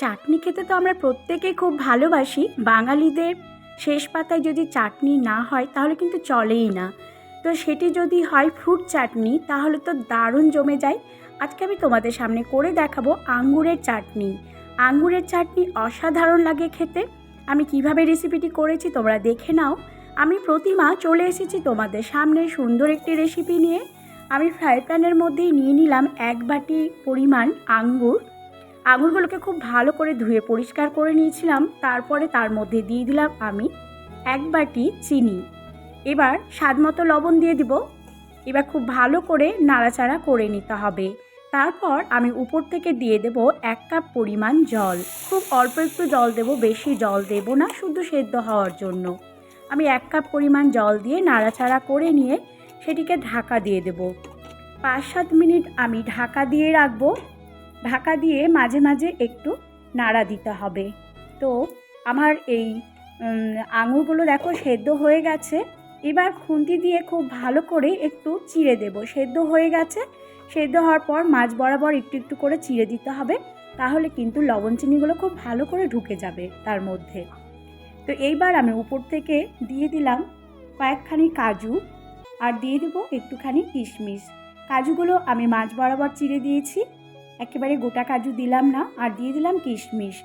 চাটনি খেতে তো আমরা প্রত্যেকেই খুব ভালোবাসি। বাঙালিদের শেষ পাতায় যদি চাটনি না হয়, তাহলে কিন্তু চলেই না। তো সেটি যদি হয় ফ্রুট চাটনি, তাহলে তো দারুণ জমে যায়। আজকে আমি তোমাদের সামনে করে দেখাবো আঙ্গুরের চাটনি। আঙ্গুরের চাটনি অসাধারণ লাগে খেতে। আমি কীভাবে রেসিপিটি করেছি তোমরা দেখে নাও। আমি প্রতিমা চলে এসেছি তোমাদের সামনে সুন্দর একটি রেসিপি নিয়ে। আমি ফ্রাই প্যানের মধ্যেই নিয়ে নিলাম এক বাটি পরিমাণ আঙ্গুর। আঙুরগুলোকে খুব ভালো করে ধুয়ে পরিষ্কার করে নিয়েছিলাম। তারপরে তার মধ্যে দিয়ে দিলাম আমি এক বাটি চিনি। এবার স্বাদ মতো লবণ দিয়ে দিব। এবার খুব ভালো করে নাড়াচাড়া করে নিতে হবে। তারপর আমি উপর থেকে দিয়ে দেব এক কাপ পরিমাণ জল। খুব অল্প একটু জল দেব, বেশি জল দেব না শুধু সেদ্ধ হওয়ার জন্য। আমি এক কাপ পরিমাণ জল দিয়ে নাড়াচাড়া করে নিয়ে সেটিকে ঢাকা দিয়ে দেব। পাঁচ সাত মিনিট আমি ঢাকা দিয়ে রাখব। ঢাকা দিয়ে মাঝে মাঝে একটু নাড়া দিতে হবে। তো আমার এই আঙুরগুলো দেখো সেদ্ধ হয়ে গেছে। এবার খুন্তি দিয়ে খুব ভালো করে একটু চিড়ে দেব। সেদ্ধ হয়ে গেছে। সেদ্ধ হওয়ার পর মাছ বরাবর একটু একটু করে চিড়ে দিতে হবে। তাহলে কিন্তু লবণ চিনিগুলো খুব ভালো করে ঢুকে যাবে তার মধ্যে। তো এইবার আমি উপর থেকে দিয়ে দিলাম কয়েকখানি কাজু আর দিয়ে দেবো একটুখানি কিশমিশ। কাজুগুলো আমি মাছ বরাবর চিড়ে দিয়েছি। একেবারে গোটা কাজু দিলাম না, আর দিয়ে দিলাম কিশমিশ।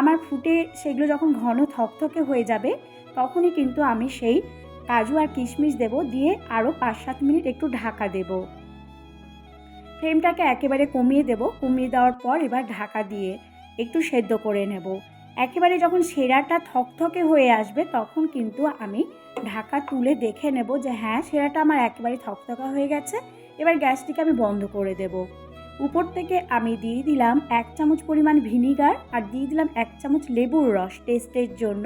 আমার ফুটে সেগুলো যখন ঘন থকথকে হয়ে যাবে, তখনই কিন্তু আমি সেই কাজু আর কিশমিশ দেব, দিয়ে আরও পাঁচ সাত মিনিট একটু ঢাকা দেব। ফ্লেমটাকে একেবারে কমিয়ে দেব, কমিয়ে দেওয়ার পর এবার ঢাকা দিয়ে একটু সেদ্ধ করে নেব। একেবারে যখন সেরাটা থকথকে হয়ে আসবে, তখন কিন্তু আমি ঢাকা তুলে দেখে নেব যে হ্যাঁ সেরাটা আমার একেবারে থকথকা হয়ে গেছে, এবার গ্যাসটিকে আমি বন্ধ করে দেবো। উপর থেকে আমি দিয়ে দিলাম এক চামচ পরিমাণ ভিনিগার আর দিয়ে দিলাম এক চামচ লেবুর রস টেস্টের জন্য।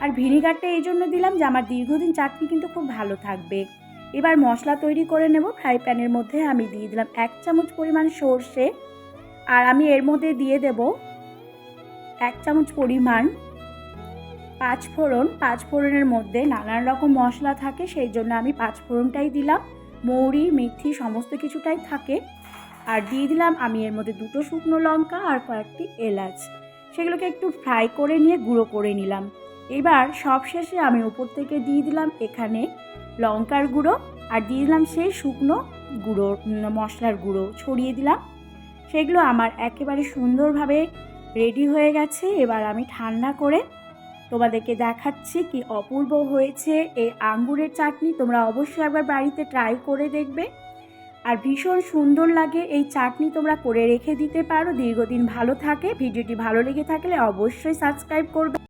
আর ভিনিগারটা এই জন্য দিলাম যে আমার দীর্ঘদিন চাটনি কিন্তু খুব ভালো থাকবে। এবার মশলা তৈরি করে নেব। ফ্রাই প্যানের মধ্যে আমি দিয়ে দিলাম এক চামচ পরিমাণ সর্ষে। আর আমি এর মধ্যে দিয়ে দেব এক চামচ পরিমাণ পাঁচ ফোড়ন পাঁচ ফোড়নের মধ্যে নানান রকম মশলা থাকে, সেই জন্য আমি পাঁচ ফোড়নটাই দিলাম। মৌরি, মেথি, সমস্ত কিছুটাই থাকে। আর দিয়ে দিলাম আমি এর মধ্যে দুটো শুকনো লঙ্কা আর কয়েকটি এলাচ। সেগুলোকে একটু ফ্রাই করে নিয়ে গুঁড়ো করে নিলাম। এবার সবশেষে আমি উপর থেকে দিয়ে দিলাম এখানে লঙ্কার গুঁড়ো আর দিয়ে দিলাম সেই শুকনো গুঁড়ো মশলার গুঁড়ো। ছড়িয়ে দিলাম। সেগুলো আমার একেবারে সুন্দরভাবে রেডি হয়ে গেছে। এবার আমি ঠান্ডা করে তোমাদেরকে দেখাচ্ছি কি অপূর্ব হয়েছে এই আঙ্গুরের চাটনি। তোমরা অবশ্যই একবার বাড়িতে ট্রাই করে দেখবে। আর ভীষণ সুন্দর লাগে এই চাটনি তোমরা করে রেখে দিতে পারো। দীর্ঘদিন ভালো থাকে, ভিডিওটি ভালো লেগে থাকলে অবশ্যই সাবস্ক্রাইব করবে।